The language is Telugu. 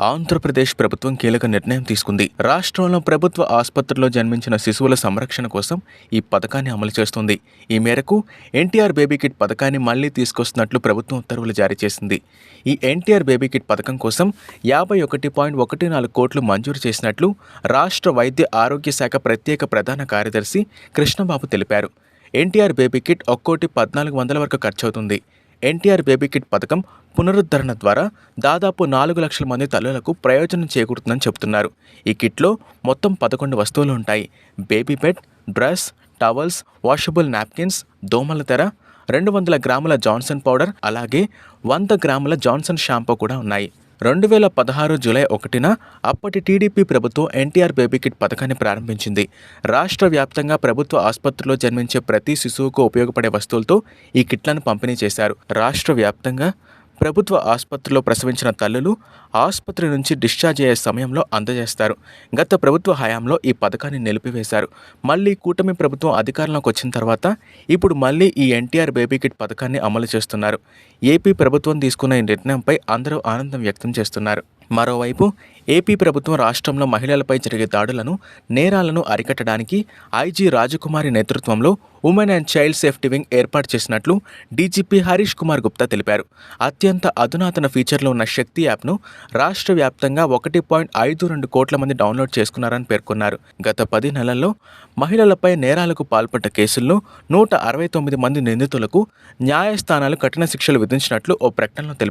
ఆంధ్రప్రదేశ్ ప్రభుత్వం కీలక నిర్ణయం తీసుకుంది. రాష్ట్రంలో ప్రభుత్వ ఆసుపత్రిలో జన్మించిన శిశువుల సంరక్షణ కోసం ఈ పథకాన్ని అమలు చేస్తుంది. ఈ మేరకు ఎన్టీఆర్ బేబీ కిట్ పథకాన్ని మళ్ళీ తీసుకొస్తున్నట్లు ప్రభుత్వం ఉత్తర్వులు జారీ చేసింది. ఈ ఎన్టీఆర్ బేబీ కిట్ పథకం కోసం యాభై ఒకటి పాయింట్ ఒకటి నాలుగు కోట్లు మంజూరు చేసినట్లు రాష్ట్ర వైద్య ఆరోగ్య శాఖ ప్రత్యేక ప్రధాన కార్యదర్శి కృష్ణబాబు తెలిపారు. ఎన్టీఆర్ బేబీ కిట్ ఒక్కోటి పద్నాలుగు వందల వరకు ఖర్చవుతుంది. ఎన్టీఆర్ బేబీ కిట్ పథకం పునరుద్ధరణ ద్వారా దాదాపు నాలుగు లక్షల మంది తల్లులకు ప్రయోజనం చేకూరుతుందని చెబుతున్నారు. ఈ కిట్లో మొత్తం పదకొండు వస్తువులు ఉంటాయి. Baby bed dress towels washable napkins దోమల తెర రెండు వందల గ్రాముల జాన్సన్ పౌడర్ అలాగే వంద గ్రాముల జాన్సన్ షాంపూ కూడా ఉన్నాయి. రెండు వేల పదహారు జూలై ఒకటిన అప్పటి టీడీపీ ప్రభుత్వం ఎన్టీఆర్ బేబీ కిట్ పథకాన్ని ప్రారంభించింది. రాష్ట్ర వ్యాప్తంగా ప్రభుత్వ ఆసుపత్రిలో జన్మించే ప్రతి శిశువుకు ఉపయోగపడే వస్తువులతో ఈ కిట్లను పంపిణీ చేశారు. రాష్ట్ర వ్యాప్తంగా ప్రభుత్వ ఆసుపత్రిలో ప్రసవించిన తల్లులు ఆసుపత్రి నుంచి డిశ్చార్జ్ అయ్యే సమయంలో అందజేస్తారు. గత ప్రభుత్వ హయాంలో ఈ పథకాన్ని నిలిపివేశారు. మళ్ళీ కూటమి ప్రభుత్వం అధికారంలోకి వచ్చిన తర్వాత ఇప్పుడు మళ్ళీ ఈ ఎన్టీఆర్ బేబీ కిట్ పథకాన్ని అమలు చేస్తున్నారు. ఏపీ ప్రభుత్వం తీసుకున్న ఈ నిర్ణయంపై అందరూ ఆనందం వ్యక్తం చేస్తున్నారు. మరోవైపు ఏపీ ప్రభుత్వం రాష్ట్రంలో మహిళలపై జరిగే దాడులను నేరాలను అరికట్టడానికి ఐజీ రాజకుమారి నేతృత్వంలో women and child safety wing ఏర్పాటు చేసినట్లు డీజీపీ హరీష్ కుమార్ గుప్తా తెలిపారు. అత్యంత అధునాతన ఫీచర్లు ఉన్న శక్తి యాప్ను రాష్ట్ర వ్యాప్తంగా ఒకటి పాయింట్ ఐదు రెండు కోట్ల మంది డౌన్లోడ్ చేసుకున్నారని పేర్కొన్నారు. గత పది నెలల్లో మహిళలపై నేరాలకు పాల్పడ్డ కేసుల్లో నూట అరవై తొమ్మిది మంది నిందితులకు న్యాయస్థానాలు కఠిన శిక్షలు విధించినట్లు ఓ ప్రకటనలో తెలిపారు.